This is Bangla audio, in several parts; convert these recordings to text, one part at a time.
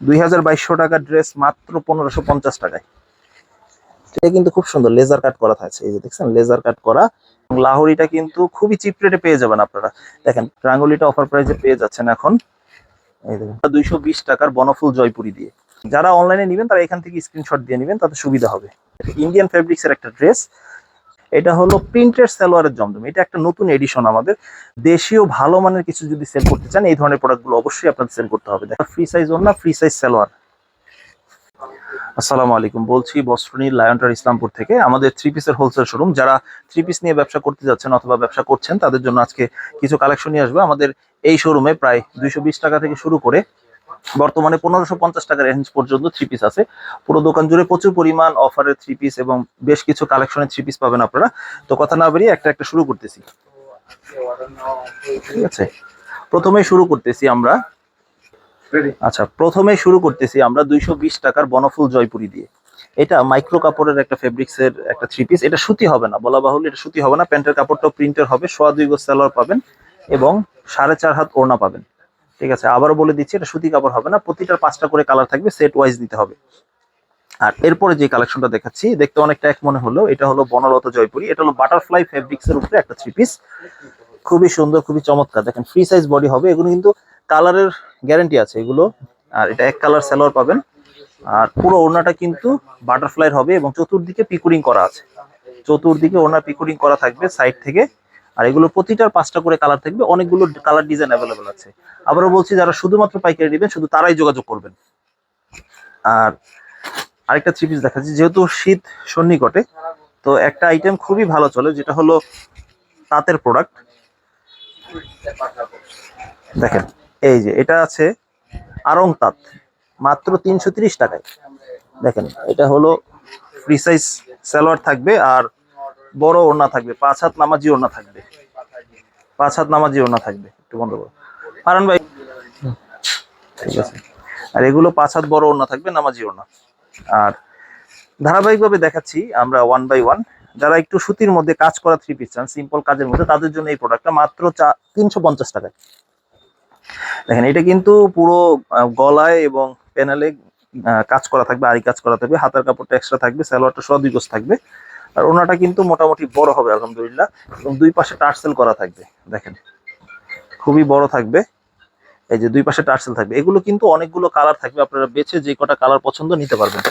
দুই হাজার বাইশশো টাকার ড্রেস মাত্র পনেরোশো পঞ্চাশ টাকায়। এটা কিন্তু খুব সুন্দর লেজার কাট করা থাকছে। এই যে দেখছেন লেজার কাট করা। লাহোরিটা কিন্তু খুবই চিপ রেটে পেয়ে যাবেন আপনারা। দেখেন, রাঙ্গুলিটা অফার প্রাইসে পেয়ে যাচ্ছেন এখন। দুইশো বিশ টাকার বনফুল জয়পুরি দিয়ে। যারা অনলাইনে নেবেন, তারা এখান থেকে স্ক্রিনশট দিয়ে নেবেন, তাতে সুবিধা হবে। ইন্ডিয়ান ফেব্রিক্স এর একটা ড্রেস এটা হলো প্রিন্টেড সালোয়ারের জমজম। এটা একটা নতুন এডিশন আমাদের। দেশীয় ভালো মানের কিছু যদি সেল করতে চান, এই ধরনের প্রোডাক্টগুলো অবশ্যই আপনাদের সেল করতে হবে। দেখো ফ্রি সাইজ ওর না ফ্রি সাইজ সালোয়ার। আসসালামু আলাইকুম। বলছি বস্ত্রনীর লায়নটার ইসলামপুর থেকে। আমাদের থ্রি পিসের হোলসেল শোরুম যারা থ্রি পিস নিয়ে ব্যবসা করতে যাচ্ছেন অথবা ব্যবসা করছেন, তাদের জন্য আজকে কিছু কালেকশন নিয়ে আসবে। আমাদের এই শোরুমে প্রায় দুইশো বিশ টাকা থেকে শুরু করে বর্তমানে পনেরোশো পঞ্চাশ টাকা রেঞ্জ পর্যন্ত থ্রি পিস আছে। পুরো দোকান জুড়ে প্রচুর পরিমাণ অফারের থ্রি পিস এবং বেশ কিছু কালেকশনের থ্রি পিস পাবেন আপনারা। তো কথা না বেরিয়ে একটা একটা শুরু করতেছি। ঠিক আছে? প্রথমে শুরু করতেছি আমরা। আচ্ছা প্রথমে শুরু করতেছি আমরা দুইশো বিশ টাকার বনফুল জয়পুরি দিয়ে। এটা মাইক্রো কাপড়ের একটা ফেব্রিক্স এর একটা থ্রি পিস এটা সুতি হবে না বলা বাহুল এটা সুতি হবে না। প্যান্টের কাপড়টাও প্রিন্টের হবে সোয়া দুই গোজ সালোয়ার পাবেন এবং সাড়ে চার হাত ওড়না পাবেন। ঠিক আছে, আবারও বলে দিচ্ছি, এটা সুতি কাপড় হবে না প্রতিটার পাঁচটা করে কালার থাকবে সেট ওয়াইজ নিতে হবে। আর এরপরে যে কালেকশনটা দেখাচ্ছি, দেখতে অনেকটা এক মনে হলো এটা হলো বনরত জয়পুরি, এটা হলো বাটারফ্লাই ফেব্রিক্স এর উপরে একটা থ্রি পিস খুবই সুন্দর, খুবই চমৎকার, দেখেন ফ্রি সাইজ বডি হবে, এগুলো কিন্তু কালারের গ্যারান্টি আছে এগুলো, আর এটা এক কালার সালোয়ার পাবেন। আর পুরো ওড়নাটা কিন্তু বাটারফ্লাইয়ের হবে এবং চতুর্দিকে পিকুরিং করা আছে। চতুর্দিকে ওড়না পিকুরিং করা থাকবে সাইড থেকে আর এগুলো প্রতিটার পাঁচটা করে কালার থাকবে। অনেকগুলো কালার ডিজাইন অ্যাভেলেবেল আছে। আবারও বলছি, যারা শুধুমাত্র পাইকারি নেবেন, শুধু তারাই যোগাযোগ করবেন। আর আরেকটা থ্রি পিস দেখাচ্ছি, যেহেতু শীত সন্নিকটে, তো একটা আইটেম খুবই ভালো চলে, যেটা হলো তাঁতের প্রোডাক্ট দেখেন, এই যে, এটা আছে আরং তাঁত, মাত্র তিনশো টাকায়। দেখেন, এটা হলো ফ্রি সাইজ সালোয়ার থাকবে, আর বড় ওড়না থাকবে, পাঁচ হাত নামাজি ওড়না থাকবে। পাঁচ হাত নামাজি ওড়না থাকবে, একটু বন্ধ করো। হারান ভাই? ঠিক আছে। আর এগুলো পাঁচ হাত বড় ওড়না থাকবে, নামাজি ওড়না। আর ধারাবাহিকভাবে দেখাচ্ছি আমরা ওয়ান বাই ওয়ান যারা একটু সুতির মধ্যে কাজ করা থ্রি পিস চান সিম্পল কাজের মধ্যে, তাদের জন্য এই প্রোডাক্টটা মাত্র চা, তিনশো পঞ্চাশ টাকায়। দেখেন, এটা কিন্তু পুরো গলায় এবং প্যানেলে কাজ করা থাকবে আরি কাজ করা থাকবে, হাতের কাপড়টা এক্সট্রা থাকবে দুই গোছ থাকবে। আর ওনাটা কিন্তু মোটামুটি বড় হবে, আলহামদুলিল্লাহ। এবং দুই পাশে টার্সেল করা থাকবে, দেখেন। খুবই বড় থাকবে। এই যে দুই পাশে টার্সেল থাকবে। এগুলো কিন্তু অনেকগুলো কালার থাকবে। আপনারা বেছে যে কটা কালার পছন্দ নিতে পারবেন।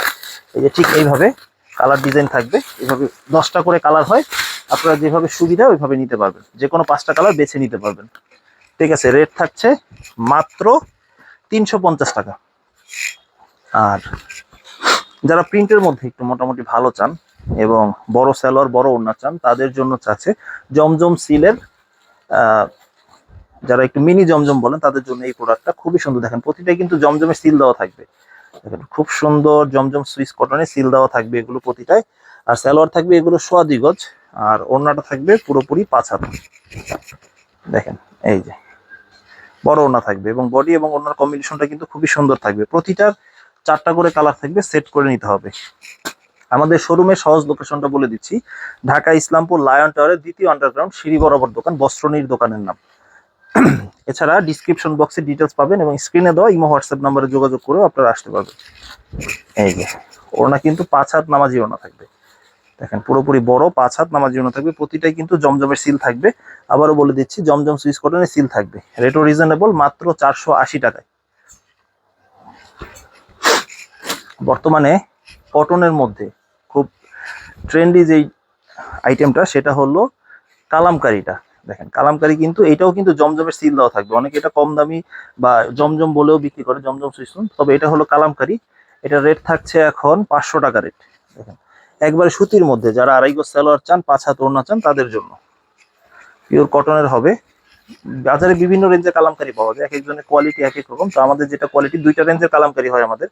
এই যে ঠিক এইভাবে কালার ডিজাইন থাকবে। এইভাবে দশটা করে কালার হয়। আপনারা যেভাবে সুবিধা ওইভাবে নিতে পারবেন। যে কোনো পাঁচটা কালার বেছে নিতে পারবেন। ঠিক আছে, রেট থাকছে মাত্র তিনশো পঞ্চাশ টাকা। আর যারা প্রিন্টের মধ্যে একটু মোটামুটি ভালো চান এবং বড় স্যালোয়ার বড় ওড়না চান, তাদের জন্য চাচ্ছে জমজম সিলের যারা একটু মিনি জমজম বলেন, তাদের জন্য এই প্রোডাক্টটা খুবই সুন্দর। দেখেন, প্রতিটাই কিন্তু জমজমের সিল দেওয়া থাকবে। দেখেন, খুব সুন্দর জমজম সুইস কটনে সিল দেওয়া থাকবে এগুলো প্রতিটাই। আর সালোয়ার থাকবে এগুলো সোয়া দুই গজ আর ওড়নাটা থাকবে পুরোপুরি পাঁচ হাত। দেখেন, এই যে, বড় ওড়না থাকবে এবং বডি এবং ওড়নার কম্বিনেশনটা কিন্তু খুবই সুন্দর থাকবে। প্রতিটার চারটা করে কালার থাকবে সেট করে নিতে হবে। আমাদের শোরুমের সহজ লোকেশনটা বলে দিচ্ছি। ঢাকা ইসলামপুর লায়ন টাওয়ারের দ্বিতীয় আন্ডারগ্রাউন্ড সিঁড়ি বরাবর দোকান, বস্ত্রনীর দোকানের নাম। এছাড়া ডিসক্রিপশন বক্সে ডিটেলস পাবেন এবং স্ক্রিনে দেওয়া ইমো হোয়াটসঅ্যাপ নাম্বারে যোগাযোগ করেও আপনারা আসতে পারবেন। এই যে, ওড়না কিন্তু পাঁচ হাত নামাজি ওড়না থাকবে। দেখেন, পুরোপুরি বড় পাঁচ হাত নামাজি ওড়না থাকবে। প্রতিটাই কিন্তু জমজমের সিল থাকবে। আবারও বলে দিচ্ছি, জমজম সুইচ কটনের সিল থাকবে। রেটও রিজনেবল মাত্র চারশো আশি টাকায়। বর্তমানে কটনের মধ্যে। খুব ট্রেন্ডি যেই আইটেমটা সেটা হলো কালামকারিটা। দেখেন, কালামকারি কিন্তু, এটাও কিন্তু জমজমের সিল দেওয়া থাকবে। অনেকে এটা কম দামি বা জমজম বলেও বিক্রি করে, জমজম সুইসুন তবে এটা হলো কালামকারি। এটা রেট থাকছে এখন পাঁচশো টাকা রেট দেখেন, একবারে সুতির মধ্যে যারা আড়াই গজ সালোয়ার চান, পাঁচ হাত ওড়না চান, তাদের জন্য। পিওর কটনের হবে। বাজারে বিভিন্ন রেঞ্জের কালামকারি পাওয়া যায়। এক একজনের কোয়ালিটি এক এক রকম। তো আমাদের যেটা কোয়ালিটি দুইটা রেঞ্জের কালামকারি হয় আমাদের।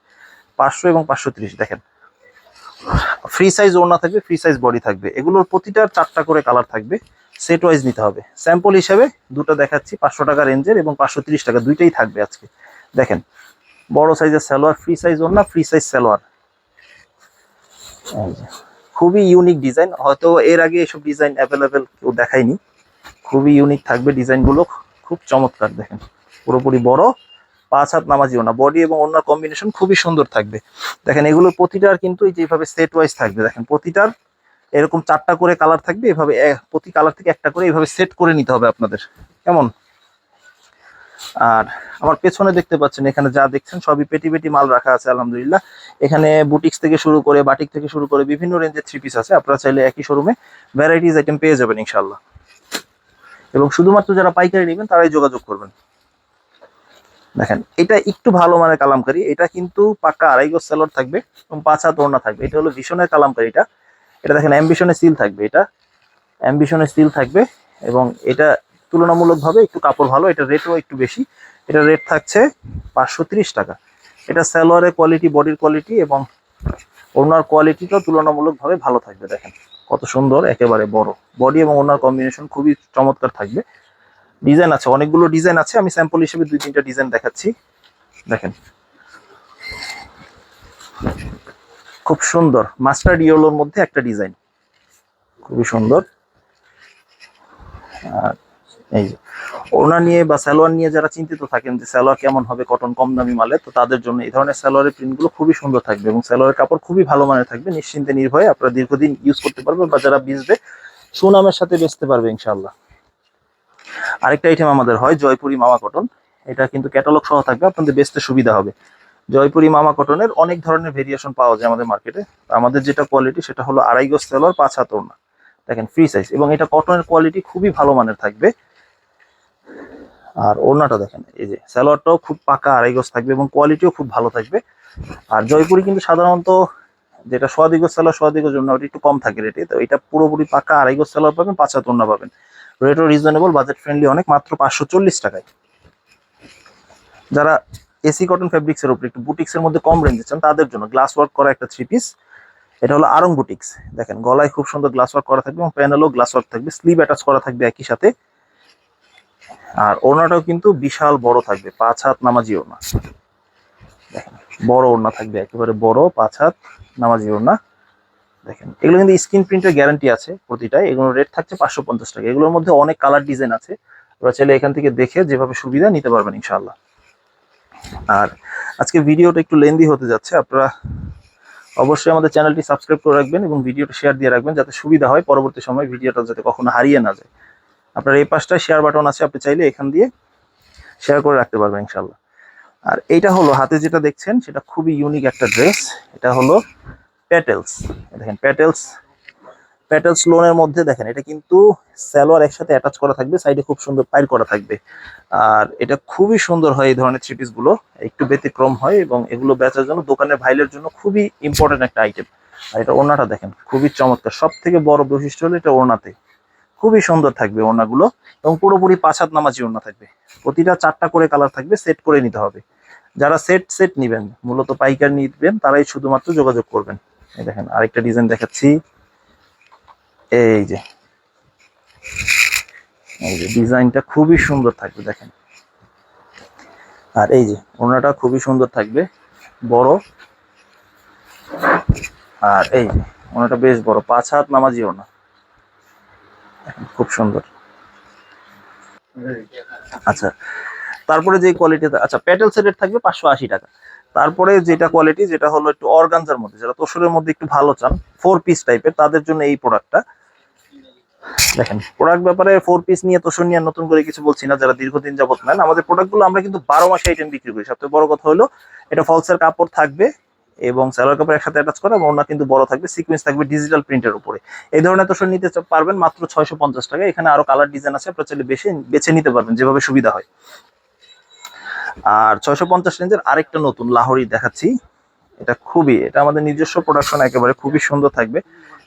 পাঁচশো এবং পাঁচশো ত্রিশ, দেখেন। ফ্রি সাইজ ওড়না থাকবে ফ্রি সাইজ বডি থাকবে। এগুলোর প্রতিটার চারটা করে কালার থাকবে। সেট ওয়াইজ নিতে হবে। স্যাম্পল হিসেবে দুটো দেখাচ্ছি, পাঁচশো টাকা রেঞ্জের এবং পাঁচশো তিরিশ টাকা, দুইটাই থাকবে আজকে। দেখেন, বড় সাইজের সালোয়ার ফ্রি সাইজ ওড়না ফ্রি সাইজ সালোয়ার। এই খুবই ইউনিক ডিজাইন হয়তো এর আগে এসব ডিজাইন অ্যাভেলেবেল কেউ দেখায়নি। খুবই ইউনিক থাকবে ডিজাইনগুলো খুব চমৎকার, দেখেন। পুরোপুরি বড়। পাঁচ হাত নামাজিও না। বডি এবং অন্য কম্বিনেশন খুবই সুন্দর থাকবে। দেখেন, এগুলো প্রতিটার কিন্তু এই যেভাবে সেট ওয়াইজ থাকবে। দেখেন, প্রতিটার এরকম চারটা করে কালার থাকবে, এভাবে প্রতি কালার থেকে একটা করে এইভাবে সেট করে নিতে হবে আপনাদের। কেমন? আর আমার পেছনে দেখতে পাচ্ছেন, এখানে যা দেখছেন সবই পেটি পেটি মাল রাখা আছে, আলহামদুলিল্লাহ। এখানে বুটিক্স থেকে শুরু করে বাটিক থেকে শুরু করে বিভিন্ন রেঞ্জের থ্রি পিস আছে। আপনারা চাইলে একই শোরুমে ভ্যারাইটিস আইটেম পেয়ে যাবেন ইনশাল্লাহ এবং শুধুমাত্র যারা পাইকারি নেবেন, তারাই যোগাযোগ করবেন। দেখেন, এটা একটু ভালো মানের কালামকারি, এটা কিন্তু পাক্কা আড়াই গজ সেলর থাকবে এবং পাঁচ হাত থাকবে। এটা হলো ভীষণের কালামকারি এটা। এটা দেখেন, অ্যাম্বিশনের সিল থাকবে এটা। অ্যাম্বিশনের সিল থাকবে এবং এটা তুলনামূলকভাবে একটু কাপড় ভালো, এটা রেটও একটু বেশি। এটা রেট থাকছে পাঁচশো টাকা। এটা সালোয়ারের কোয়ালিটি, বডির কোয়ালিটি এবং ওনার কোয়ালিটিটাও তুলনামূলকভাবে ভালো থাকবে। দেখেন, কত সুন্দর, একেবারে বড়। বডি এবং ওনার কম্বিনেশন খুবই চমৎকার থাকবে। ডিজাইন আছে, অনেকগুলো ডিজাইন আছে। আমি স্যাম্পল হিসেবে দুই, তিনটা ডিজাইন দেখাচ্ছি। দেখেন। খুব সুন্দর। মাস্টার্ড ইয়েলোর মধ্যে একটা ডিজাইন। খুবই সুন্দর। আর এই যে ওড়না নিয়ে বা সালোয়ার নিয়ে যারা চিন্তিত থাকেন যে সালোয়ার কেমন হবে, কটন কম দামি মালে, তো তাদের জন্য এই ধরনের সালোয়ারের প্রিন্টগুলো খুবই সুন্দর থাকবে এবং সালোয়ারের কাপড় খুবই ভালো মানের থাকবে। নিশ্চিন্তে নির্ভয়ে আপনারা দীর্ঘদিন ইউজ করতে পারবেন বা যারা বেচবে, সুনামের সাথে বেচতে পারবে ইনশাল্লাহ আরেকটা আইটেম আমাদের হয়, জয়পুরি মামা কটন। এটা কিন্তু ক্যাটালগ সহ থাকবে, আপনাদের বেচতে সুবিধা হবে। জয়পুরি মামা কটনের অনেক ধরনের ভেরিয়েশন পাওয়া যায় আমাদের মার্কেটে আমাদের যেটা কোয়ালিটি সেটা হলো আড়াই গজ সেলোয়ার পাঁচ হাত ওড়না। দেখেন ফ্রি সাইজ এবং এটা কটনের কোয়ালিটি খুবই ভালো মানের থাকবে। আর ওড়নাটা দেখেন, এই যে সালোয়ারটাও খুব পাকা আড়াই গজ থাকবে এবং কোয়ালিটিও খুব ভালো থাকবে। আর জয়পুরি কিন্তু সাধারণত যেটা সোয়াদিগ সালোয়ার সোয়াদিগের জন্য ওটা একটু কম থাকে রেটে তো এটা পুরোপুরি পাকা আড়াই গজ সালোয়ার পাবেন, পাঁচ হাত ওড়না পাবেন। রেটও রিজনেবল বাজেট ফ্রেন্ডলি অনেক, মাত্র পাঁচশো চল্লিশ টাকায়। যারা এসি কটন ফেব্রিক্স এর উপর, একটু বুটিক্স এর মধ্যে কম রেঞ্জে চান, তাদের জন্য গ্লাস ওয়ার্ক করা একটা থ্রি পিস এটা হলো আরং বুটিক্স দেখেন, গলায় খুব সুন্দর গ্লাস ওয়ার্ক করা থাকবে এবং প্যানেলও গ্লাস ওয়ার্ক থাকবে স্লিভ অ্যাটাচ করা থাকবে একই সাথে। আর ওড়নাটাও কিন্তু বিশাল বড় থাকবে, পাঁচ হাত নামাজি ওড়না। দেখেন, বড় ওড়না থাকবে, একেবারে বড় পাঁচ হাত নামাজি ওড়না। দেখেন, এগুলো কিন্তু স্ক্রিন প্রিন্টের গ্যারান্টি আছে প্রতিটাই। এগুলো রেট থাকছে পাঁচশো পঞ্চাশ টাকা। এগুলোর মধ্যে অনেক কালার ডিজাইন আছে। ওরা চাইলে এখান থেকে দেখে যেভাবে সুবিধা নিতে পারবেন ইনশাল্লাহ আর আজকে ভিডিওটা একটু লেন্দি হতে যাচ্ছে। আপনারা অবশ্যই আমাদের চ্যানেলটি সাবস্ক্রাইব করে রাখবেন এবং ভিডিওটা শেয়ার দিয়ে রাখবেন যাতে সুবিধা হয় পরবর্তী সময় ভিডিওটা যাতে কখনো হারিয়ে না যায়। আপনার এই পাশটায় শেয়ার বাটন আছে, আপনি চাইলে এখান দিয়ে শেয়ার করে রাখতে পারবেন ইনশাল্লাহ আর এইটা হলো, হাতে যেটা দেখছেন, সেটা খুবই ইউনিক একটা ড্রেস এটা হলো প্যাটেলস দেখেন প্যাটেলস প্যাটেলস লোনের মধ্যে দেখেন, এটা কিন্তু স্যালোয়ার একসাথে অ্যাটাচ করা থাকবে সাইডে খুব সুন্দর পাইল করা থাকবে। আর এটা খুবই সুন্দর হয় এই ধরনের থ্রি পিসগুলো, একটু ব্যতিক্রম হয় এবং এগুলো বেচার জন্য দোকানের ভাইলের জন্য খুবই ইম্পর্টেন্ট একটা আইটেম আর এটা ওড়নাটা দেখেন, খুবই চমৎকার। সব থেকে বড় বৈশিষ্ট্য হলো এটা ওড়নাতে। খুবই সুন্দর থাকবে ওড়নাগুলো এবং পুরোপুরি পাঁচ হাত নামাজি ওড়না থাকবে। প্রতিটা চারটা করে কালার থাকবে সেট করে নিতে হবে। যারা সেট সেট নিবেন, মূলত পাইকার নিবেন, তারাই শুধুমাত্র যোগাযোগ করবেন। দেখেন, আরেকটা ডিজাইন দেখাচ্ছি। এই যে এই যে ডিজাইনটা খুবই সুন্দর থাকবে, দেখেন। আর এই যে ওনাটা খুবই সুন্দর থাকবে, বড়। আর এই যে ওনাটা বেশ বড়, পাঁচ হাত নামাজি ওনা খুব সুন্দর। আচ্ছা তারপরে যে কোয়ালিটি আচ্ছা প্যাটেল সেটের থাকবে পাঁচশো আশি টাকা। তারপরে যেটা কোয়ালিটি যেটা হলো একটু অর্গানজার মধ্যে, যারা তোষরের মধ্যে একটু ভালো চান ফোর পিস টাইপের তাদের জন্য এই প্রোডাক্টটা দেখেন প্রোডাক্ট ব্যাপারে ফোর পিস নিয়ে তোষর নিয়ে নতুন করে কিছু বলছি না, যারা দীর্ঘদিন যাবত নেন, আমাদের প্রোডাক্টগুলো আমরা কিন্তু বারো মাসে আইটেম বিক্রি করি। সবথেকে বড় কথা হলো, এটা ফলসের কাপড় থাকবে এবং স্যালোয়ার কাপড় একসাথে অ্যাটাচ করা এবং ওনা কিন্তু বড় থাকবে সিকোয়েন্স থাকবে ডিজিটাল প্রিন্টের উপরে। এই ধরনের তোষর নিতে পারবেন মাত্র ছয়শো পঞ্চাশ টাকা এখানে আরও কালার ডিজাইন আছে, আপনার চাইলে বেছে নিতে পারবেন, যেভাবে সুবিধা হয়। আর ছয়শো পঞ্চাশ রেঞ্জের আরেকটা নতুন লাহোরি দেখাচ্ছি। এটা খুবই, এটা আমাদের নিজস্ব প্রোডাকশন একেবারে খুবই সুন্দর থাকবে।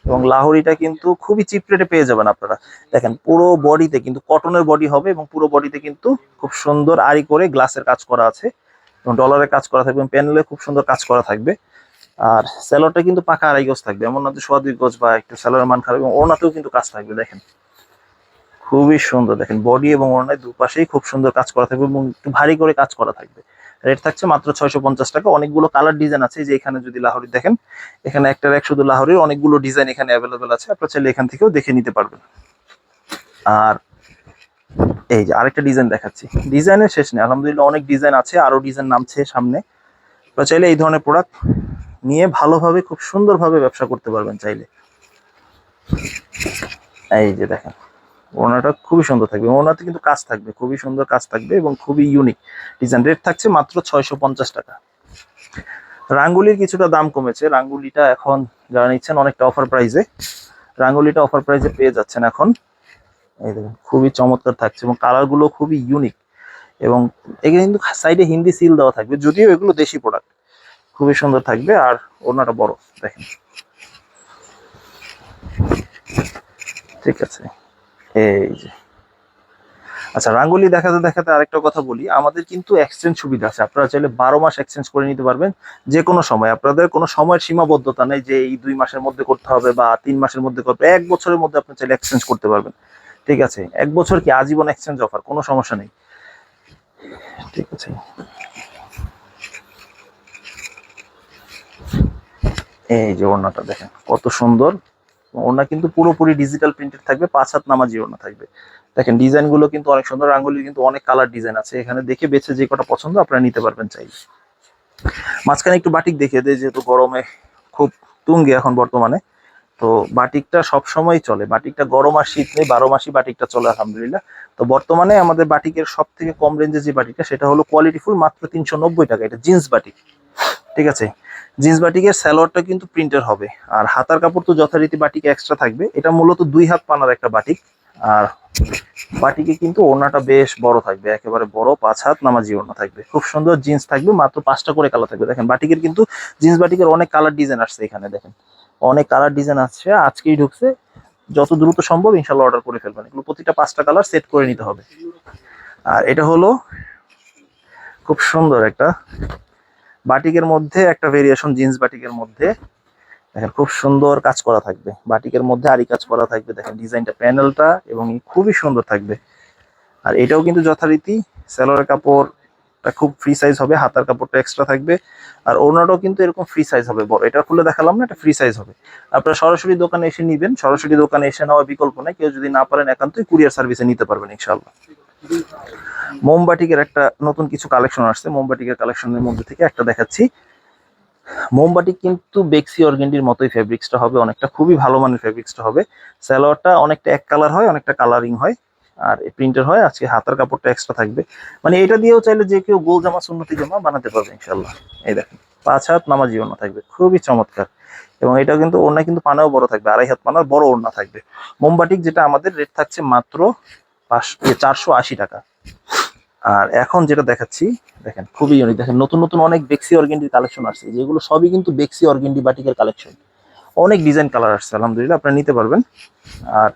এবং লাহোরিটা কিন্তু খুবই চিপ রেটে পেয়ে যাবেন আপনারা। দেখেন, পুরো বডিতে কিন্তু কটনের বডি হবে এবং পুরো বডিতে কিন্তু খুব সুন্দর আড়ি করে গ্লাসের কাজ করা আছে। এবং ডলারের কাজ করা থাকবে প্যানেলে খুব সুন্দর কাজ করা থাকবে। আর স্যালোয়ারটা কিন্তু পাকা আড়াই গজ থাকবে। এমন না যে সোয়া দুই গজ বা একটু স্যালোয়ারের মান খারাপ, এবং ওড়নাতেও কিন্তু কাজ থাকবে, দেখেন। খুবই সুন্দর। দেখেন বডি এবং ওড়নায় দুপাশেই খুব সুন্দর কাজ করা থাকবে এবং একটু ভারী করে কাজ করা থাকবে। রেট থাকছে মাত্র ছয়শো পঞ্চাশ টাকা। অনেকগুলো কালার ডিজাইন আছে। যে এখানে যদি লাহোরি দেখেন, এখানে একটার এক শুধু লাহোরির অনেকগুলো ডিজাইন এখানে অ্যাভেলেবেল আছে। আপনারা চাইলে এখান থেকেও দেখে নিতে পারবেন। আর এই যে আরেকটা ডিজাইন দেখাচ্ছি। ডিজাইনের শেষ নেই। আলহামদুলিল্লাহ অনেক ডিজাইন আছে। আরও ডিজাইন নামছে সামনে। তো চাইলে এই ধরনের প্রোডাক্ট নিয়ে ভালোভাবে, খুব সুন্দরভাবে ব্যবসা করতে পারবেন চাইলে। এই যে দেখেন। ওনাটা খুবই সুন্দর থাকবে ওনাতে কিন্তু কাজ থাকবে, খুবই সুন্দর কাজ থাকবে এবং খুবই ইউনিক ডিজাইন রেট থাকছে মাত্র ছয়শো পঞ্চাশ টাকা। রাঙ্গুলির কিছুটা দাম কমেছে, রাঙ্গুলিটা এখন যারা নিচ্ছেন অনেকটা অফার প্রাইজে রাঙ্গুলিটা অফার প্রাইজে পেয়ে যাচ্ছেন এখন। এই দেখুন, খুবই চমৎকার থাকছে এবং কালারগুলো খুবই ইউনিক এবং এখানে কিন্তু সাইডে হিন্দি সিল দেওয়া থাকবে, যদিও এগুলো দেশি প্রোডাক্ট খুবই সুন্দর থাকবে আর ওনাটা বড়, দেখেন। ঠিক আছে। এই যে। আচ্ছা রাঙ্গুলি দেখাতে দেখাতে আরেকটা কথা বলি। আমাদের কিন্তু এক্সচেঞ্জ সুবিধা আছে। আপনারা চাইলে বারো মাস এক্সচেঞ্জ করে নিতে পারবেন যে কোনো সময়। আপনাদের কোনো সময়ের সীমাবদ্ধতা নেই যে এই দুই মাসের মধ্যে করতে হবে বা তিন মাসের মধ্যে করবে এক বছরের মধ্যে আপনি চাইলে এক্সচেঞ্জ করতে পারবেন। ঠিক আছে? এক বছর কি আজীবন এক্সচেঞ্জ অফার কোনো সমস্যা নেই। ঠিক আছে। এই যে ওড়নাটা দেখেন, কত সুন্দর। ওড়না কিন্তু পুরোপুরি ডিজিটাল প্রিন্টেড থাকবে, পাঁচ হাত নামাজি ওড়না থাকবে। দেখেন ডিজাইনগুলো কিন্তু অনেক সুন্দর, আঙ্গুলির কিন্তু অনেক কালার ডিজাইন আছে। এখানে দেখে বেছে যে কটা পছন্দ আপনারা নিতে পারবেন চাই মাঝখানে একটু বাটিক দেখিয়ে দেয় যেহেতু গরমে খুব তুঙ্গে এখন বর্তমানে। তো বাটিকটা সব সময় চলে। বাটিকটা গরম আর শীত নেই, বারো মাসই বাটিকটা চলে, আলহামদুলিল্লাহ। তো বর্তমানে আমাদের বাটিকের সব থেকে কম রেঞ্জে যে বাটিকটা, সেটা হলো কোয়ালিটি ফুল মাত্র তিনশো নব্বই টাকা। এটা জিন্স বাটিক। ঠিক আছে? জিন্স বাটিকের স্যালোয়ারটা কিন্তু প্রিন্টের হবে। আর হাতার কাপড় তো যথারীতি বাটিক এক্সট্রা থাকবে। এটা মূলত দুই হাত পানার একটা বাটিক। আর বাটিকে কিন্তু ওড়নাটা বেশ বড় থাকবে। একেবারে বড় পাঁচ হাত নামাজি ওড়না থাকবে। খুব সুন্দর জিন্স থাকবে, মাত্র পাঁচটা করে কালার থাকবে। দেখেন, বাটিকের কিন্তু জিন্স বাটিকের অনেক কালার ডিজাইন আসছে এখানে, দেখেন। অনেক কালার ডিজাইন আসছে, আজকেই ঢুকছে। যত দ্রুত সম্ভব ইনশাল্লাহ অর্ডার করে ফেলবেন। এগুলো প্রতিটা পাঁচটা কালার সেট করে নিতে হবে। আর এটা হলো খুব সুন্দর একটা বাটিকের মধ্যে, একটা ভেরিয়েশন জিন্স বাটিকের মধ্যে। দেখেন, খুব সুন্দর কাজ করা থাকবে। বাটিকের মধ্যে আরি কাজ করা থাকবে। দেখেন, ডিজাইনটা, প্যানেলটা এবং খুবই সুন্দর থাকবে। আর এটাও কিন্তু যথারীতি স্যালোয়ার কাপড়টা খুব ফ্রি সাইজ হবে, হাতার কাপড়টা এক্সট্রা থাকবে। আর ওনাটাও কিন্তু এরকম ফ্রি সাইজ হবে, বড়। এটা খুলে দেখালাম না, এটা ফ্রি সাইজ হবে। আপনারা সরাসরি দোকানে এসে নিবেন। সরাসরি দোকানে এসে নেওয়ার বিকল্প নাই। কেউ যদি না পারেন একান্তই কুরিয়ার সার্ভিসে নিতে পারবেন ইনশাল্লাহ মোমবাটিকের একটা নতুন কিছু কালেকশন আসছে। মোমবাটিকের কালেকশনের মধ্যে থেকে একটা দেখাচ্ছি। মোমবাটি কিন্তু বেক্সি অর্গেন্ডির মতোই ফেব্রিক্সটা হবে, অনেকটা খুবই ভালো মানের ফেব্রিক্সটা হবে। স্যালোয়ারটা অনেকটা এক কালার হয়, অনেকটা কালারিং হয়, আর প্রিন্টার হয়, আজকে হাতার কাপড়টা এক্সট্রা থাকবে। মানে এটা দিয়েও চাইলে যে কেউ গোল জামা, সুন্নতি জামা বানাতে পারবে ইনশাল্লাহ এই দেখেন, পাঁচ হাত নামাজি ওড়না থাকবে, খুবই চমৎকার। এবং এটা কিন্তু ওড়না কিন্তু পানাও বড় থাকবে, আড়াই হাত পানার বড় ওড়না থাকবে। মোমবাটিক যেটা আমাদের রেট থাকছে মাত্র পাঁচ চারশো আশি টাকা। আর এখন যেটা দেখাচ্ছি, দেখেন, খুবই ইউনিক দেখেন, নতুন নতুন অনেক বেক্সি অর্গেন্ডির কালেকশন আসছে। যেগুলো সবই কিন্তু বেক্সি অর্গেন্ডি বাটিকের কালেকশন অনেক ডিজাইন কালার আসছে, আলহামদুলিল্লাহ, আপনারা নিতে পারবেন। আর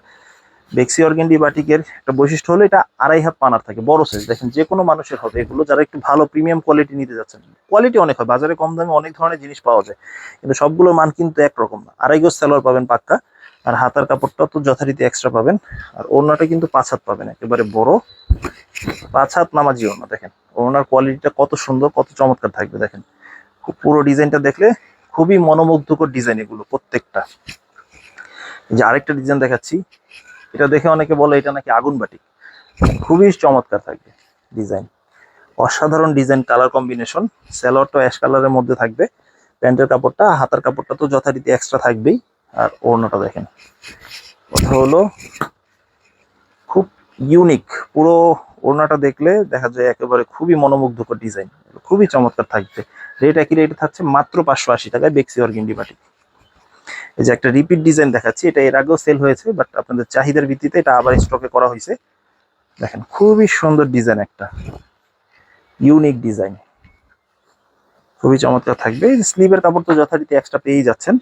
বেক্সি অর্গেন্ডি বাটিকের একটা বৈশিষ্ট্য হলো, এটা আড়াই হাত পানার থাকে, বড় সাইজ দেখেন, যে কোনো মানুষের হবে এগুলো যারা একটু ভালো প্রিমিয়াম কোয়ালিটি নিতে যাচ্ছেন কোয়ালিটি অনেক হয়, বাজারে কম দামে অনেক ধরনের জিনিস পাওয়া যায়। কিন্তু সবগুলোর মান কিন্তু একরকম না। আড়াই গজ স্যালোয়ার পাবেন পাক্কা। আর হাতার কাপড়টা তো যথারীতি এক্সট্রা পাবেন। আর ওড়নাটা কিন্তু পাঁচ হাত পাবেন, একেবারে বড়। পাঁচ হাত নামাজি ওড়না, দেখেন। ওড়নার কোয়ালিটিটা কত সুন্দর, কত চমৎকার থাকবে, দেখেন। পুরো ডিজাইনটা দেখলে খুবই মনোমুগ্ধকর ডিজাইন এগুলো প্রত্যেকটা। যে আরেকটা ডিজাইন দেখাচ্ছি, এটা দেখে অনেকে বলে এটা নাকি আগুন বাটি। খুবই চমৎকার থাকবে ডিজাইন অসাধারণ ডিজাইন কালার কম্বিনেশন স্যালোয়ারটা অ্যাশ কালারের মধ্যে থাকবে। প্যান্টের কাপড়টা, হাতার কাপড়টা তো যথারীতি এক্সট্রা থাকবেই। আর ওড়নাটা দেখেন। কথা হলো খুব ইউনিক পুরো ওড়নাটা দেখলে দেখা যায় একেবারে খুবই মনোমুগ্ধকর ডিজাইন খুবই চমৎকার থাকবে। রেট একই রেটে থাকছে মাত্র পাঁচশো আশি টাকায় বেক্সি অর্গিন্ডি বাটি এই যে একটা রিপিট ডিজাইন দেখাচ্ছি এটা এর আগেও সেল হয়েছে বাট আপনাদের চাহিদার ভিত্তিতে এটা আবার স্টকে করা হয়েছে। দেখেন খুবই সুন্দর ডিজাইন একটা। ইউনিক ডিজাইন খুবই চমৎকার থাকবে। স্লিভের কাপড় তো যথারীতি এক্সট্রা পেয়েই যাচ্ছেন।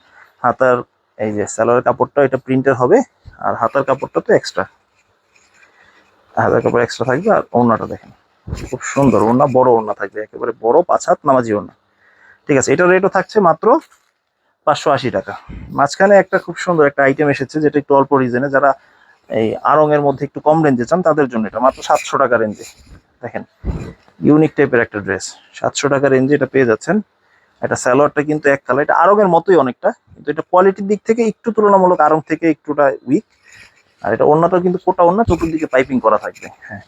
হাতার এই যে স্যালোয়ার কাপড়টা, এটা প্রিন্টের হবে, আর হাতার কাপড়টা তো এক্সট্রা হাতার কাপড় এক্সট্রা থাকবে, আর ওড়নাটা দেখেন। খুব সুন্দর, ওড়না বড় ওড়না থাকবে, একেবারে বড় পাঁচ হাত নামাজি ওড়না। ঠিক আছে এটার রেটও থাকছে মাত্র পাঁচশো আশি টাকা। মাঝখানে একটা খুব সুন্দর একটা আইটেম এসেছে, যেটা একটু অল্প রিজনে যারা এই আরঙের মধ্যে একটু কম রেঞ্জে চান, তাদের জন্য এটা মাত্র সাতশো টাকা রেঞ্জে দেখেন ইউনিক টাইপের একটা ড্রেস সাতশো টাকা রেঞ্জে এটা পেয়ে যাচ্ছেন। এটা স্যালোয়ারটা কিন্তু এক কালার এটা আরঙের মতোই অনেকটা, কিন্তু এটা কোয়ালিটির দিক থেকে একটু তুলনামূলক আরং থেকে একটুটা উইক আর এটা ওড়নাটা কিন্তু কোটা ওড়না, চতুর্দিকে পাইপিং করা থাকবে হ্যাঁ।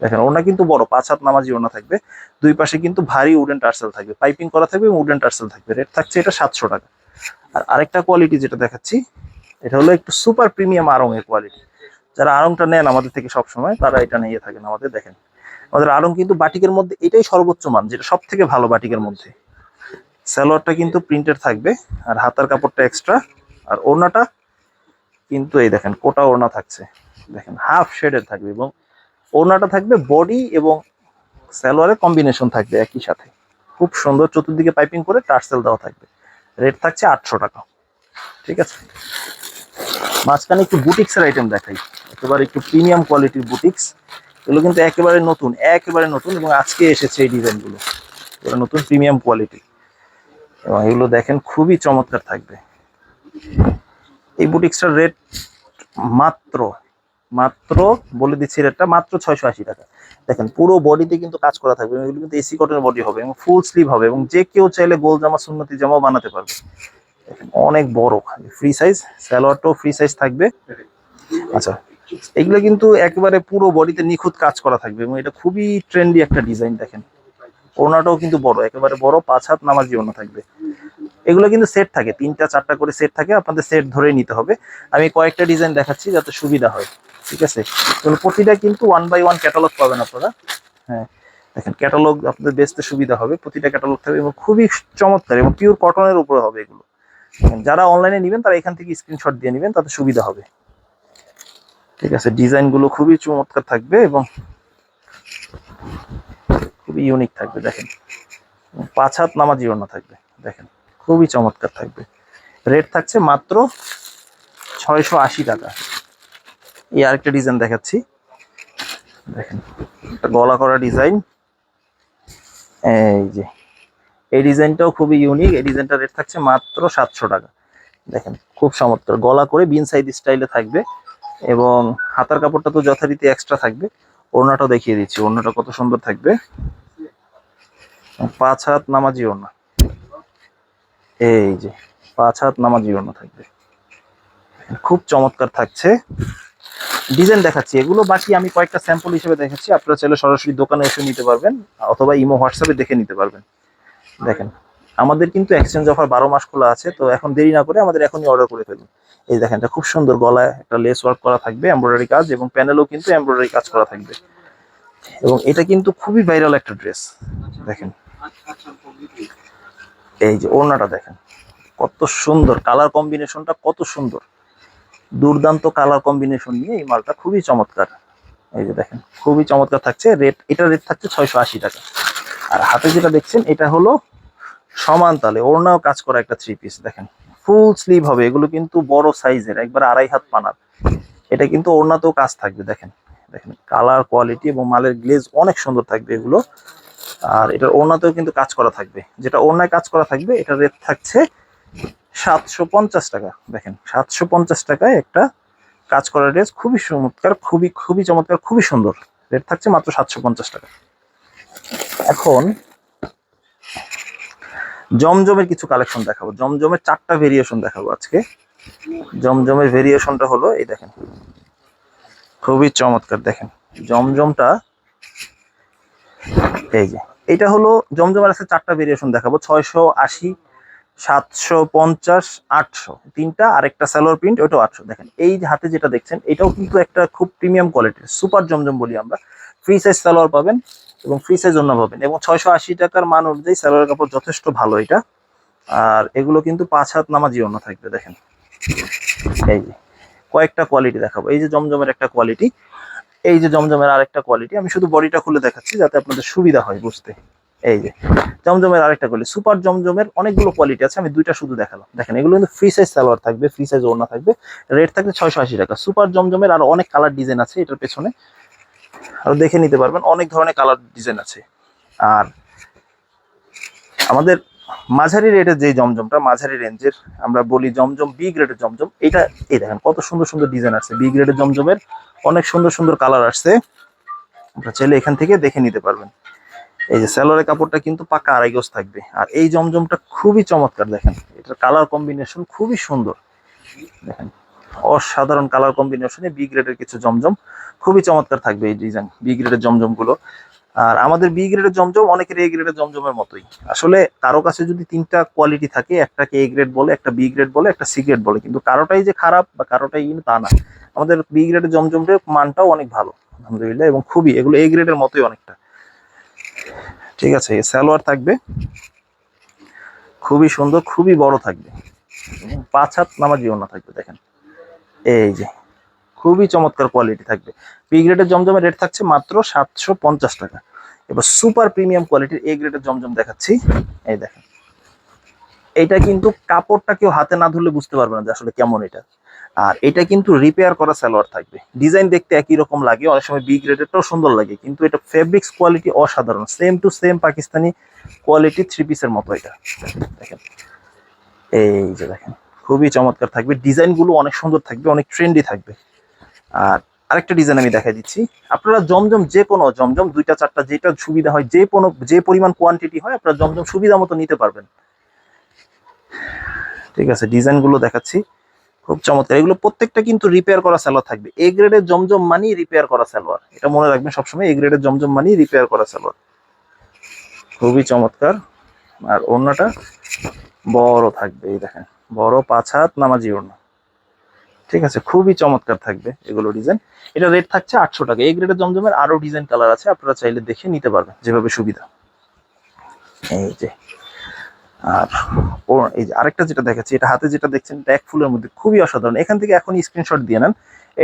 দেখেন, ওড়না কিন্তু বড়, পাঁচ হাত নামাজি ওড়না থাকবে। দুই পাশে কিন্তু ভারী উডেন টার্সেল থাকবে পাইপিং করা থাকবে এবং উডেন টার্সেল থাকবে। রেট থাকছে এটা সাতশো টাকা। আর আরেকটা কোয়ালিটি যেটা দেখাচ্ছি, এটা হলো একটু সুপার প্রিমিয়াম আরং এর কোয়ালিটি যারা আরংটা নেন আমাদের থেকে সব সময় তারা এটা নিয়ে থাকেন আমাদের, দেখেন। আমাদের আরং কিন্তু বাটিকের মধ্যে এটাই সর্বোচ্চ মান, যেটা সব থেকে ভালো বাটিকের মধ্যে। সালোয়ারটা কিন্তু প্রিন্টেড থাকবে, আর হাতার কাপড়টা এক্সট্রা আর ওড়নাটা কিন্তু এই দেখেন, কোটা ওড়না থাকছে। দেখেন হাফ শেডের থাকবে এবং ওড়নাটা থাকবে বডি এবং সালোয়ারের কম্বিনেশন থাকবে একই সাথে। খুব সুন্দর চতুর্দিকে পাইপিং করে টার্সেল দেওয়া থাকবে। রেট থাকছে আটশো টাকা। ঠিক আছে? মাঝখানে একটু বুটিক্সের আইটেম দেখাই। একেবারে একটু প্রিমিয়াম কোয়ালিটির বুটিক্স। এগুলো কিন্তু একেবারে নতুন একেবারে নতুন এবং আজকে এসেছে এই ডিজাইনগুলো নতুন প্রিমিয়াম কোয়ালিটি এবং এগুলো দেখেন খুবই চমৎকার থাকবে। এই বুটিক্সটার রেট মাত্র মাত্র বলে দিচ্ছি রেটটা মাত্র ছয়শো আশি টাকা। দেখেন, পুরো বডিতে কিন্তু কাজ করা থাকবে এগুলো কিন্তু এসি কটনের বডি হবে এবং ফুল স্লিভ হবে এবং যে কেউ চাইলে গোল জামা, সুন্নতি জামাও বানাতে পারবে। অনেক বড় ফ্রি সাইজ স্যালোয়ারটাও ফ্রি সাইজ থাকবে। আচ্ছা এগুলো কিন্তু একেবারে পুরো বডিতে নিখুঁত কাজ করা থাকবে এবং এটা খুবই ট্রেন্ডি একটা ডিজাইন দেখেন। ওনাটাও কিন্তু বড়, একেবারে বড় পাঁচ হাত নামাজি ওনা থাকবে। এগুলো কিন্তু সেট থাকে, তিনটা চারটা করে সেট থাকে, আপনাদের সেট ধরে নিতে হবে। আমি কয়েকটা ডিজাইন দেখাচ্ছি যাতে সুবিধা হয়, ঠিক আছে? প্রতিটা কিন্তু ওয়ান বাই ওয়ান ক্যাটালগ পাবেন আপনারা। হ্যাঁ দেখেন ক্যাটালগ আপনাদের বেচতে সুবিধা হবে, প্রতিটা ক্যাটালগ থাকবে এবং খুবই চমৎকার এবং পিওর কটনের উপরে হবে এগুলো। যারা অনলাইনে নেবেন, তারা এখান থেকে স্ক্রিনশট দিয়ে নেবেন, তাতে সুবিধা হবে। ঠিক আছে ডিজাইনগুলো খুবই চমৎকার থাকবে এবং খুবই ইউনিক থাকবে, দেখেন। পাঁচ হাত নামাজি ওড়না থাকবে, দেখেন। খুবই চমৎকার থাকবে। রেট থাকছে মাত্র ছয়শো আশি টাকা। এই আরেকটা ডিজাইন দেখাচ্ছি। দেখেন, একটা গলা করা ডিজাইন এই যে, এই ডিজাইনটাও খুবই ইউনিক এই ডিজাইনটা রেট থাকছে মাত্র সাতশো টাকা। দেখেন, খুব চমৎকার। গলা করে বিন সাইড স্টাইলে থাকবে এবং হাতার কাপড়টা তো যথারীতি এক্সট্রা থাকবে। ওড়নাটাও দেখিয়ে দিচ্ছি। ওড়নাটা কত সুন্দর থাকবে। পাঁচ হাত নামাজি ওড়না এই যে, পাঁচ হাত নামাজি ওড়না থাকবে। খুব চমৎকার থাকছে। ডিজাইন দেখাচ্ছি। এগুলো বাকি আমি কয়েকটা স্যাম্পল হিসেবে দেখাচ্ছি। আপনারা চাইলে সরাসরি দোকানে এসে নিতে পারবেন অথবা ইমো হোয়াটসঅ্যাপে দেখে নিতে পারবেন। দেখেন, আমাদের কিন্তু এক্সচেঞ্জ অফার বারো মাস খোলা আছে, তো এখন দেরি না করে আমাদের এখনই অর্ডার করে ফেলুন। এই দেখেন, এটা খুব সুন্দর গলায় একটা লেস ওয়ার্ক করা থাকবে এমব্রয়ডারি কাজ এবং প্যানেলও কিন্তু এমব্রয়ডারি কাজ করা থাকবে। এবং এটা কিন্তু খুবই ভাইরাল একটা ড্রেস দেখেন এই যে ওড়নাটা দেখেন, কত সুন্দর কালার কম্বিনেশনটা কত সুন্দর। দুর্দান্ত কালার কম্বিনেশন নিয়ে এই মালটা খুবই চমৎকার। এই যে দেখেন, খুবই চমৎকার থাকছে। রেট এটা রেট থাকছে ছয়শো আশি টাকা। আর হাতে যেটা দেখছেন, এটা হলো সমান তালে ওড়নাও কাজ করা একটা থ্রি পিস দেখেন। ফুল স্লিভ হবে, এগুলো কিন্তু বড় সাইজের একবার আড়াই হাত পানার। এটা কিন্তু ওড়নাতেও কাজ থাকবে, দেখেন। দেখেন কালার কোয়ালিটি এবং মালের গ্লেজ অনেক সুন্দর থাকবে এগুলো। আর এটার ওড়নাতেও কিন্তু কাজ করা থাকবে। যেটা ওড়নায় কাজ করা থাকবে এটা রেট থাকছে সাতশো পঞ্চাশ টাকা। দেখেন, সাতশো পঞ্চাশ টাকায় একটা কাজ করা ড্রেস খুবই চমৎকার, খুবই খুবই চমৎকার, খুবই সুন্দর। রেট থাকছে মাত্র সাতশো পঞ্চাশ টাকা। এখন জমজমের কিছু কালেকশন দেখাবো। জমজমের চারটা ভেরিয়েশন দেখাবো আজকে। জমজমের ভেরিয়েশনটা হলো এই দেখেন। খুবই চমৎকার, দেখেন। জমজমটা এই যে। এটা হলো জমজমের আছে চারটা ভেরিয়েশন দেখাবো। ছয়শো আশি, সাতশো পঞ্চাশ, আটশো। তিনটা আর একটা স্যালোয়ার প্রিন্ট ওটাও আটশো। দেখেন, এই হাতে যেটা দেখছেন, এটাও কিন্তু একটা খুব প্রিমিয়াম কোয়ালিটির সুপার জমজম বলি আমরা। ফ্রি সাইজ সালোয়ার পাবেন এবং ফ্রি সাইজ অন্য পাবেন। এবং ছয়শো আশি টাকার মান অনুযায়ী সালোয়ার কাপড় যথেষ্ট ভালো এটা। আর এগুলো কিন্তু পাঁচ হাত নামাজি অন্য থাকবে, দেখেন। এই যে, কয়েকটা কোয়ালিটি দেখাবো। এই যে জমজমের একটা কোয়ালিটি এই যে জমজমের আরেকটা কোয়ালিটি আমি শুধু বডিটা খুলে দেখাচ্ছি যাতে আপনাদের সুবিধা হয় বুঝতে। এই যে, জমজমের আরেকটা কোয়ালিটি সুপার জমজমের অনেকগুলো কোয়ালিটি আছে, আমি দুইটা শুধু দেখালাম। দেখেন, এগুলো কিন্তু ফ্রি সাইজ সালোয়ার থাকবে ফ্রি সাইজ ওড়না থাকবে রেট থাকবে ছয়শো আশি টাকা। সুপার জমজমের আরও অনেক কালার ডিজাইন আছে এটার পেছনে। আরও দেখে নিতে পারবেন, অনেক ধরনের কালার ডিজাইন আছে। আর আমাদের মাঝারি রেটের যে জমজমটা, মাঝারি রেঞ্জের আমরা বলি জমজম বি গ্রেডের জমজম, এটা এই দেখেন কত সুন্দর সুন্দর ডিজাইন আছে বি গ্রেডের জমজমের অনেক সুন্দর সুন্দর কালার আসছে। আপনারা চাইলে এখান থেকে দেখে নিতে পারবেন। এই যে স্যালোয়ারের কাপড়টা কিন্তু পাকা আড়াই গজ থাকবে। আর এই জমজমটা খুবই চমৎকার দেখেন। এটার কালার কম্বিনেশন খুবই সুন্দর। দেখেন, অসাধারণ কালার কম্বিনেশনে বি গ্রেডের কিছু জমজম খুবই চমৎকার থাকবে এই ডিজাইন বি গ্রেডের জমজমগুলো আর আমাদের বি গ্রেডের জমজম অনেকের এ গ্রেডের জমজমের মতোই। আসলে কারও কাছে যদি তিনটা কোয়ালিটি থাকে, একটাকে এ গ্রেড বলে, একটা বি গ্রেড বলে, একটা সি গ্রেড বলে, কিন্তু কারোটাই যে খারাপ বা কারোটাই তা না। আমাদের বি গ্রেডের জমজমের মানটাও অনেক ভালো, আলহামদুলিল্লাহ, এবং খুবই, এগুলো এ গ্রেডের মতোই অনেকটা। ঠিক আছে সালোয়ার থাকবে। খুবই সুন্দর, খুবই বড় থাকবে। পাঁচ হাত নামাজি ওনা থাকবে, দেখেন। এই যে খুবই চমৎকার কোয়ালিটি থাকবে। বি গ্রেডের জমজমের রেট থাকছে মাত্র সাতশো পঞ্চাশ টাকা। এবার সুপার প্রিমিয়াম কোয়ালিটির এ গ্রেডের জমজম দেখাচ্ছি। এই দেখেন। এটা কিন্তু কাপড়টা কেউ হাতে না ধরলে বুঝতে পারবে না যে আসলে কেমন এটা। আর এটা কিন্তু রিপেয়ার করা সালোয়ার থাকবে। ডিজাইন দেখতে একই রকম লাগে, অনেক সময় বি গ্রেডেরটাও সুন্দর লাগে, কিন্তু এটা ফেব্রিক্স কোয়ালিটি অসাধারণ। Same to same Pakistani quality three পিসের মতো এটা। দেখেন। এই যে দেখেন, খুবই চমৎকার থাকবে। ডিজাইনগুলো অনেক সুন্দর থাকবে, অনেক ট্রেন্ডি থাকবে। আর আরেকটা ডিজাইন আমি দেখাই দিচ্ছি। আপনারা জমজম যে কোনো, জমজম দুইটা, চারটা, যেটা সুবিধা হয়, যে কোনো, যে পরিমাণ কোয়ান্টিটি হয়, আপনারা জমজম সুবিধা মতো নিতে পারবেন। ঠিক আছে ডিজাইনগুলো দেখাচ্ছি। খুব চমৎকার। এগুলো প্রত্যেকটা কিন্তু রিপেয়ার করা সালোয়ার থাকবে। এ গ্রেডের জমজম মানি রিপেয়ার করা সালোয়ার এটা মনে রাখবেন সবসময় এ গ্রেডের জমজম মানি রিপেয়ার করা সালোয়ার খুবই চমৎকার। আর অন্যটা বড় থাকবে, এই দেখেন। বড় পাঁচ হাত নামাজি ওড়না। ঠিক আছে? খুবই চমৎকার থাকবে এগুলো ডিজাইন এটা রেট থাকছে আটশো টাকা। এই গ্রেডের জমজমের আরও ডিজাইন কালার আছে, আপনারা চাইলে দেখে নিতে পারবেন, যেভাবে সুবিধা। এই যে, আর এই যে আরেকটা যেটা দেখাচ্ছি, এটা হাতে যেটা দেখছেন এটা এক ফুলের মধ্যে খুবই অসাধারণ। এখান থেকে এখন স্ক্রিনশট দিয়ে নেন।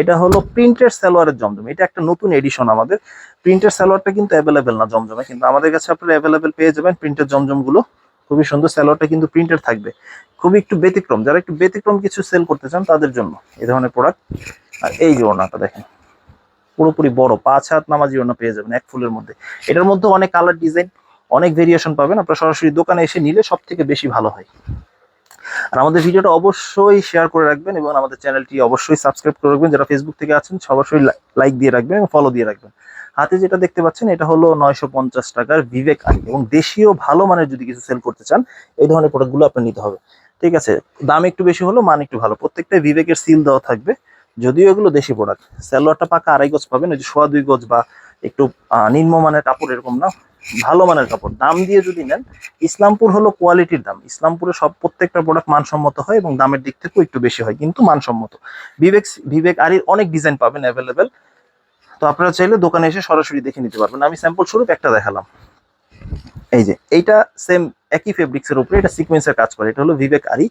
এটা হলো প্রিন্টেড সালোয়ারের জমজম। এটা একটা নতুন এডিশন আমাদের। প্রিন্টেড সালোয়ারটা কিন্তু অ্যাভেলেবেল না জমজমে, কিন্তু আমাদের কাছে আপনারা অ্যাভেলেবেল পেয়ে যাবেন প্রিন্টেড জমজমগুলো। খুবই সুন্দর সালোয়ারটা কিন্তু প্রিন্টেড থাকবে। খুবই একটু ব্যতিক্রম। যারা একটু ব্যতিক্রম কিছু সেল করতে চান, তাদের জন্য এই ধরনের প্রোডাক্ট আর এই যে ওনাটা দেখেন, পুরোপুরি বড়, পাঁচ হাত নামাজি ওনা পেয়ে যাবেন এক ফুলের মধ্যে। এটার মধ্যে অনেক কালার ডিজাইন অনেক ভেরিয়েশন পাবেন। আপনারা সরাসরি দোকানে এসে নিলে সব থেকে বেশি ভালো হয়। আর আমাদের ভিডিওটা অবশ্যই শেয়ার করে রাখবেন এবং আমাদের চ্যানেলটি অবশ্যই সাবস্ক্রাইব করে রাখবেন। যারা ফেসবুক থেকে আছেন অবশ্যই লাইক দিয়ে রাখবেন এবং ফলো দিয়ে রাখবেন। হাতে যেটা দেখতে পাচ্ছেন, এটা হলো নয়শো পঞ্চাশ টাকার বিবেক আলী এবং দেশীয় ভালো মানের যদি কিছু সেল করতে চান, এই ধরনের প্রোডাক্টগুলো আপনার নিতে হবে। ঠিক আছে? দাম একটু বেশি হলো, মান একটু ভালো। প্রত্যেকটা বিবেকের সিল দেওয়া থাকবে। যদিও এগুলো দেশি প্রোডাক্ট সালোয়ারটা পাকা আড়াই গজ পাবেন, ওই যে সোয়া দুই গজ বা একটু নিম্নমানের কাপড় এরকম না, ভালো মানের কাপড়। দাম দিয়ে যদি নেন, ইসলামপুর হলো কোয়ালিটির দাম। ইসলামপুরে সব প্রত্যেকটা প্রোডাক্ট মানসম্মত হয় এবং দামের দিক থেকেও একটু বেশি হয়, কিন্তু মানসম্মত। বিবেক বিবেক আরির অনেক ডিজাইন পাবেন অ্যাভেলেবেল তো আপনারা চাইলে দোকানে এসে সরাসরি দেখে নিতে পারবেন। আমি স্যাম্পল স্বরূপ একটা দেখালাম। এই যে, এইটা সেম একই ফেব্রিক্সের উপরে, এটা সিকোয়েন্সের কাজ করে। এটা হলো বিবেক আরি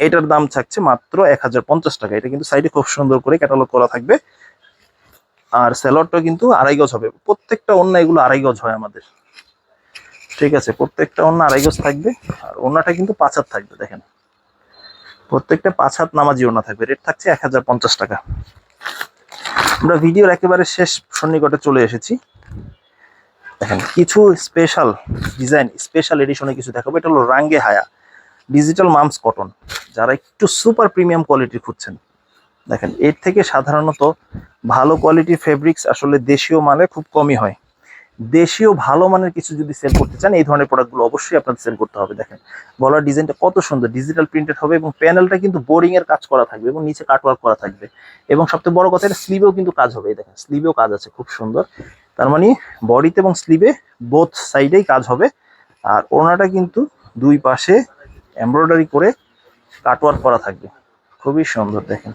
এটার দাম থাকছে মাত্র এক হাজার পঞ্চাশ টাকা। এটা কিন্তু সাইডে খুব সুন্দর করে ক্যাটালগ করা থাকবে। আর স্যালোয়ারটা কিন্তু আড়াই গজ হবে। প্রত্যেকটা অন্য এগুলো আড়াই গজ হয় আমাদের। ঠিক আছে, প্রত্যেকটা অন্য আড়াই গজ থাকবে। আর অন্যটা কিন্তু পাঁচ হাত থাকবে, দেখেন। প্রত্যেকটা পাঁচ হাত নামাজি ওনা থাকবে। রেট থাকছে এক হাজার পঞ্চাশ টাকা। আমরা ভিডিওর একেবারে শেষ সন্নিকটে চলে এসেছি। দেখেন, কিছু স্পেশাল ডিজাইন স্পেশাল এডিশনে কিছু দেখাবো। এটা হলো রাঙ্গে হায়া ডিজিটাল মামস কটন যারা একটু সুপার প্রিমিয়াম কোয়ালিটি খুঁজছেন, দেখেন, এর থেকে সাধারণত ভালো কোয়ালিটির ফেব্রিক্স আসলে দেশীয় মালে খুব কমই হয়। দেশীয় ভালো মানের কিছু যদি সেল করতে চান, এই ধরনের প্রোডাক্টগুলো অবশ্যই আপনাদের সেল করতে হবে। দেখেন, গলার ডিজাইনটা কত সুন্দর ডিজিটাল প্রিন্টেড হবে এবং প্যানেলটা কিন্তু বোরিং এর কাজ করা থাকবে এবং নিচে কাটওয়ার্ক করা থাকবে। এবং সবচেয়ে বড় কথা, এটা স্লিভেও কিন্তু কাজ হবে। এই দেখেন স্লিভেও কাজ আছে, খুব সুন্দর। তার মানে বডিতে এবং স্লিভে বোথ সাইডেই কাজ হবে। আর ওনাটা কিন্তু দুই পাশে এমব্রয়ডারি করে কাটওয়ার্ক করা থাকবে। খুবই সুন্দর, দেখেন।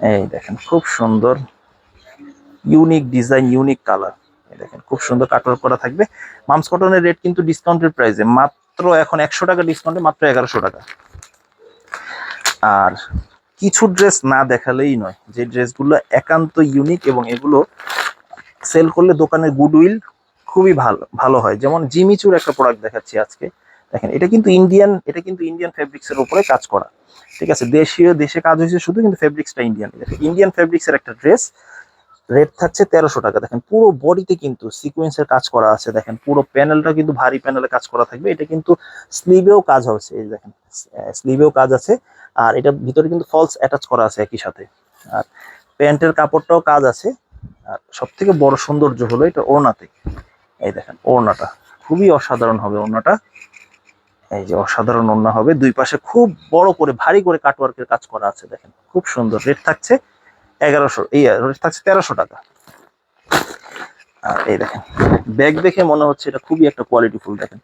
এই দেখেন, খুব সুন্দর ইউনিক ডিজাইন ইউনিক কালার দেখেন, খুব সুন্দর কাটওয়ার্ক করা থাকবে। মামস কটনের রেট কিন্তু ডিসকাউন্টের প্রাইসে মাত্র এখন একশো টাকা ডিসকাউন্টে মাত্র এগারোশো টাকা। আর কিছু ড্রেস না দেখালেই নয়, যে ড্রেসগুলো একান্ত ইউনিক এবং এগুলো সেল করলে দোকানের গুডউইল খুবই ভালো ভালো হয়। যেমন জিমিচুর একটা প্রোডাক্ট দেখাচ্ছি আজকে। দেখেন, এটা কিন্তু ইন্ডিয়ান এটা কিন্তু ইন্ডিয়ান ফেব্রিক্সের উপরে কাজ করা। ঠিক আছে, দেশীয়, দেশে কাজ হয়েছে শুধু, কিন্তু ফেব্রিক্সটা ইন্ডিয়ান ইন্ডিয়ান ফেব্রিক্সের একটা ড্রেস রেট থাকছে তেরোশো টাকা। দেখেন, পুরো বডিতে কিন্তু সিকোয়েন্সের কাজ করা আছে। দেখেন, পুরো প্যানেলটা কিন্তু ভারী প্যানেলে কাজ করা থাকবে। এটা কিন্তু স্লিভেও কাজ হচ্ছে এই দেখেন স্লিভেও কাজ আছে। আর এটা ভিতরে কিন্তু ফলস অ্যাটাচ করা আছে একই সাথে। আর প্যান্টের কাপড়টাও কাজ আছে। আর সব থেকে বড় সৌন্দর্য হলো এটা ওড়নাতে। এই দেখেন, ওড়নাটা। খুবই অসাধারণ হবে ওড়নাটা। এই যে অসাধারণ ওড়না হবে। দুই পাশে খুব বড় করে, ভারী করে কাটওয়ার্কের কাজ করা আছে। দেখেন, খুব সুন্দর। রেট থাকছে এগারোশো এই থাকছে তেরোশো টাকা। আর এই দেখেন, ব্যাগ দেখে মনে হচ্ছে এটা খুবই একটা কোয়ালিটি ফুল, দেখেন।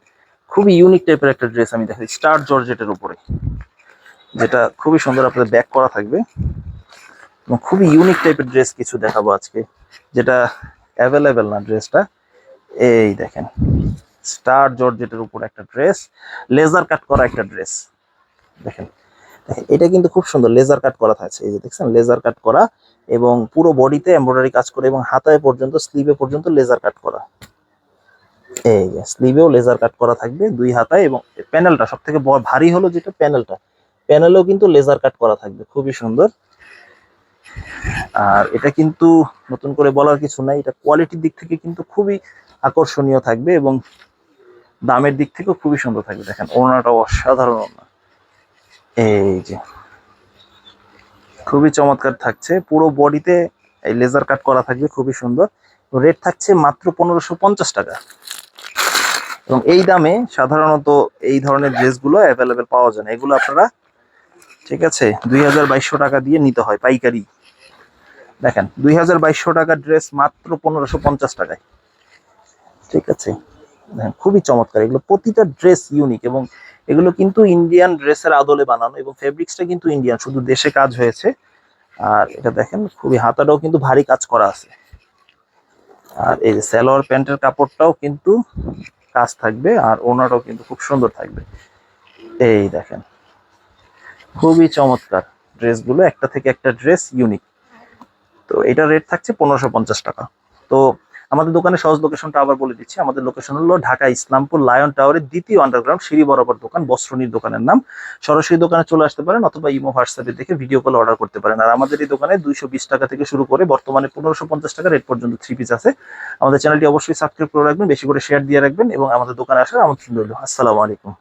খুবই ইউনিক টাইপের একটা ড্রেস আমি দেখাই স্টার জর্জেটের উপরে। যেটা খুবই সুন্দর আপনাদের ব্যাক করা থাকবে। এবং খুবই ইউনিক টাইপের ড্রেস কিছু দেখাবো আজকে, যেটা অ্যাভেলেবেল না ড্রেসটা এই দেখেন স্টার জর্জেটের উপর একটা ড্রেস লেজার কাট করা একটা ড্রেস দেখেন এটা কিন্তু খুব সুন্দর লেজার কাট করা থাকছে। এই যে দেখছেন লেজার কাট করা এবং পুরো বডিতে এমব্রয়ডারি কাজ করে এবং হাতায় পর্যন্ত স্লিভে পর্যন্ত লেজার কাট করা। এই যে স্লিভেও লেজার কাট করা থাকবে দুই হাতায় এবং প্যানেলটা সব থেকে ভারী হলো যেটা প্যানেলটা প্যানেলেও কিন্তু লেজার কাট করা থাকবে, খুবই সুন্দর। আর এটা কিন্তু নতুন করে বলার কিছু নাই, এটা কোয়ালিটির দিক থেকে কিন্তু খুবই আকর্ষণীয় থাকবে এবং দামের দিক থেকেও খুবই সুন্দর থাকবে। দেখেন, ওড়নাটা অসাধারণ ওড়না। এই যে খুবই চমৎকার থাকছে। পুরো বডিতে এই লেজার কাট করা থাকবে, খুবই সুন্দর। রেট থাকছে মাত্র পনেরোশো পঞ্চাশ টাকা। এবং এই দামে সাধারণত এই ধরনের ড্রেসগুলো অ্যাভেলেবেল পাওয়া যায় না। এগুলো আপনারা, ঠিক আছে, দুই টাকা দিয়ে নিতে হয় পাইকারি। দেখেন, দুই টাকার ড্রেস মাত্র পনেরোশো পঞ্চাশ টাকায়। ঠিক আছে? দেখেন খুবই চমৎকার। এগুলো প্রতিটা ড্রেস ইউনিক এবং এগুলো কিন্তু ইন্ডিয়ান ড্রেসের আদলে বানানো এবং ফেব্রিক্সটা কিন্তু ইন্ডিয়ান শুধু দেশে কাজ হয়েছে। আর এটা দেখেন, খুবই হাতাটাও কিন্তু ভারী কাজ করা আছে। আর এই যে সালোয়ার প্যান্টের কাপড়টাও কিন্তু কাজ থাকবে, আর ওনাটাও কিন্তু খুব সুন্দর থাকবে। এই দেখেন, খুবই চমৎকার ড্রেসগুলো, একটা থেকে একটা ড্রেস ইউনিক। তো এটা রেট থাকছে পনেরোশো টাকা। তো আমাদের দোকানের সহজ লোকেশনটা আবার বলে দিচ্ছি। আমাদের লোকেশন হলো ঢাকা ইসলামপুর লায়ন টাওয়ারের দ্বিতীয় আন্ডারগ্রাউন্ড সিঁড়ি বরাবর দোকান বস্ত্রনীর দোকানের নাম। সরাসরি দোকানে চলে আসতে পারেন অথবা ইমো হোয়াটসঅ্যাপে দেখে ভিডিও কল অর্ডার করতে পারেন। আর আমাদের এই দোকানে দুইশো বিশ টাকা থেকে শুরু করে বর্তমানে পনেরোশো পঞ্চাশ টাকা রেট পর্যন্ত থ্রি পিস আছে। আমাদের চ্যানেলটি অবশ্যই সাবস্ক্রাইব করে রাখবেন, বেশি করে শেয়ার দিয়ে রাখবেন এবং আমাদের দোকানে আসার আমন্ত্রণ রইল। আসসালামু আলাইকুম।